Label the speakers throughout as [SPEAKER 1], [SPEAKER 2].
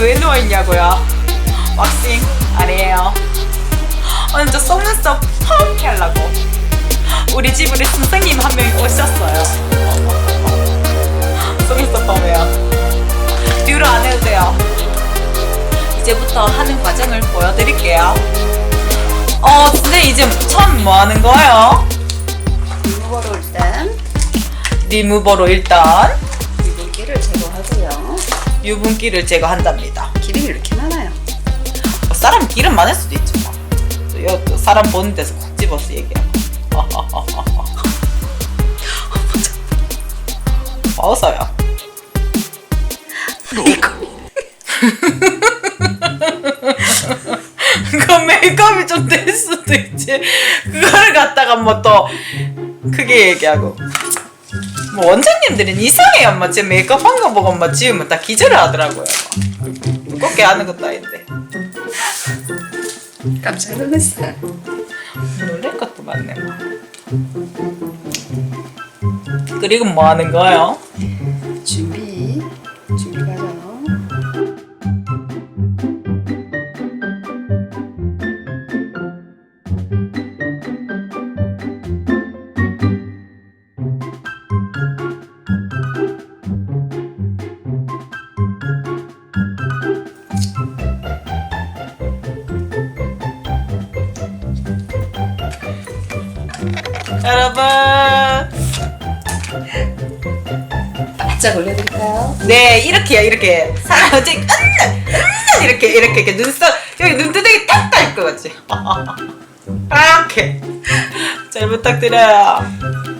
[SPEAKER 1] 왜 누워있냐고요? 왁싱 아니에요. 오늘 저 속눈썹 펑게 하려고. 우리 집으로 선생님 한 명이 오셨어요. 속눈썹 펌이요. 뷰로 안 해도 돼요. 이제부터 하는 과정을 보여드릴게요. 어, 선생님 이제 처음 뭐 하는 거예요?
[SPEAKER 2] 리무버로 일단
[SPEAKER 1] 리무버로 일단
[SPEAKER 2] 유분기를 제거하고요.
[SPEAKER 1] 유분기를 제거한답니다.
[SPEAKER 2] 기름이 이렇게 많아요.
[SPEAKER 1] 뭐 사람 기름 많을 수도 있죠. 뭐. 또 여- 또 사람 보는 데서 콕 집어서 얘기하고. 어서요.
[SPEAKER 2] 이거
[SPEAKER 1] 그 메이크업이 좀 될 수도 있지. 그걸 갖다가 뭐 또 크게 얘기하고. 뭐 원장님들은 이상해요. 엄마 제 메이크업 한 거 보고 엄마 지우면 다 기절을 하더라고요. 무겁게 하는 것도 아닌데.
[SPEAKER 2] 깜짝 놀랐어요.
[SPEAKER 1] 놀랄 것도 많네. 뭐. 그리고 뭐 하는 거예요?
[SPEAKER 2] 준비 준비 과 바짝 올려드릴까요?
[SPEAKER 1] 네, 이렇게요, 이렇게. 사람 어째 은는, 은는 이렇게, 이렇게, 이렇게 눈썹, 여기 눈두덩이 것 같지? 이렇게. 잘 부탁드려요.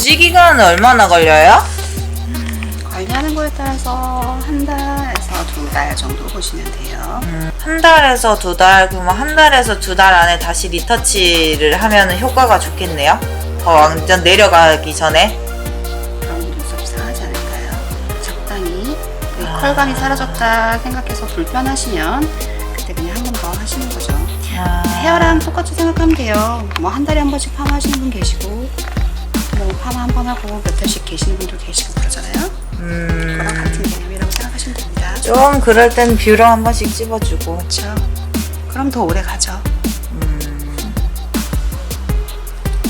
[SPEAKER 1] 유지 기간은 얼마나 걸려요?
[SPEAKER 2] 관리하는 거에 따라서 한 달에서 두 달 정도 보시면 돼요.
[SPEAKER 1] 음, 한 달에서 두 달, 그러면 한 달에서 두 달 안에 다시 리터치를 하면 효과가 좋겠네요. 더 완전 내려가기 전에.
[SPEAKER 2] 그럼 눈썹이 상하지 않을까요? 적당히 그
[SPEAKER 1] 아.
[SPEAKER 2] 컬감이 사라졌다 생각해서 불편하시면 그때 그냥 한 번 더 하시는 거죠.
[SPEAKER 1] 아,
[SPEAKER 2] 헤어랑 똑같이 생각하면 돼요. 뭐 한 달에 한 번씩 파마하시는 분 계시고 뭐 파마 한번 하고 몇 달씩 계시는 분도 계시고 그러잖아요. 그런
[SPEAKER 1] 음,
[SPEAKER 2] 같은 개념이라고 생각하시면 됩니다.
[SPEAKER 1] 좀 그럴 땐 뷰러 한 번씩 찝어주고.
[SPEAKER 2] 그렇죠. 그럼 더 오래 가죠.
[SPEAKER 1] 음,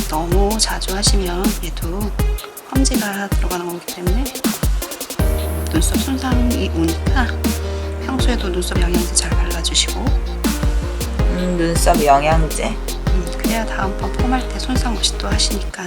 [SPEAKER 2] 너무 자주 하시면 얘도 험지가 들어가는 거기 때문에 눈썹 손상이 오니까 평소에도 눈썹 영양제 잘 발라주시고
[SPEAKER 1] 음, 눈썹 영양제.
[SPEAKER 2] 음, 그래야 다음번 폼할 때 손상 없이 또 하시니까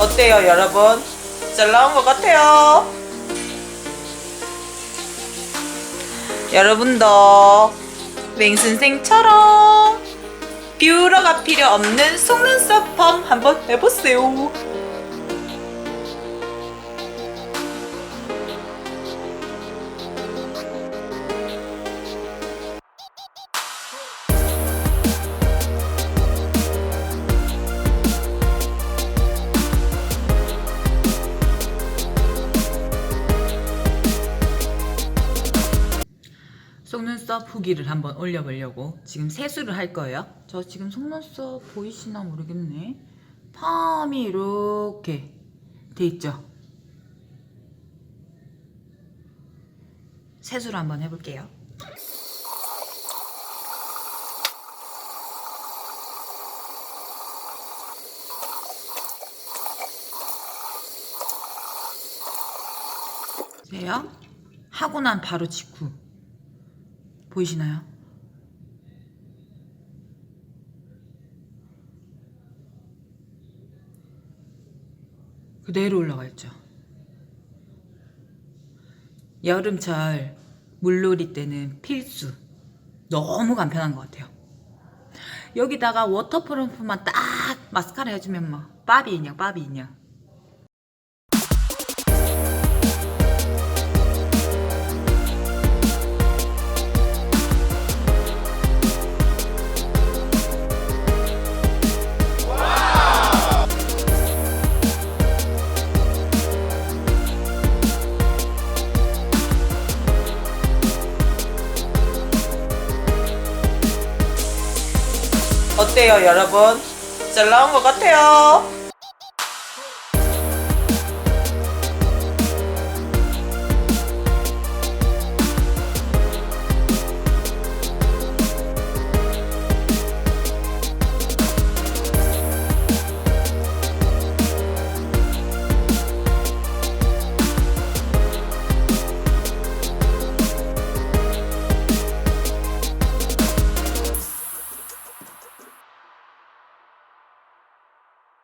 [SPEAKER 1] 어때요, 여러분? 잘 나온 것 같아요. 여러분도 맹 선생처럼 뷰러가 필요 없는 속눈썹 펌 한번 해보세요. 속눈썹 후기를 한번 올려보려고 지금 세수를 할 거예요. 저 지금 속눈썹 보이시나 모르겠네. 펌이 이렇게 돼 있죠. 세수를 한번 해볼게요. 보세요. 하고 난 바로 직후 보이시나요? 그대로 올라가 있죠. 여름철 물놀이 때는 필수. 너무 간편한 것 같아요. 여기다가 워터프루프만 딱 마스카라 해주면 뭐 빠비 인형 빠비 인형. 어때요, 여러분? 잘 나온 것 같아요.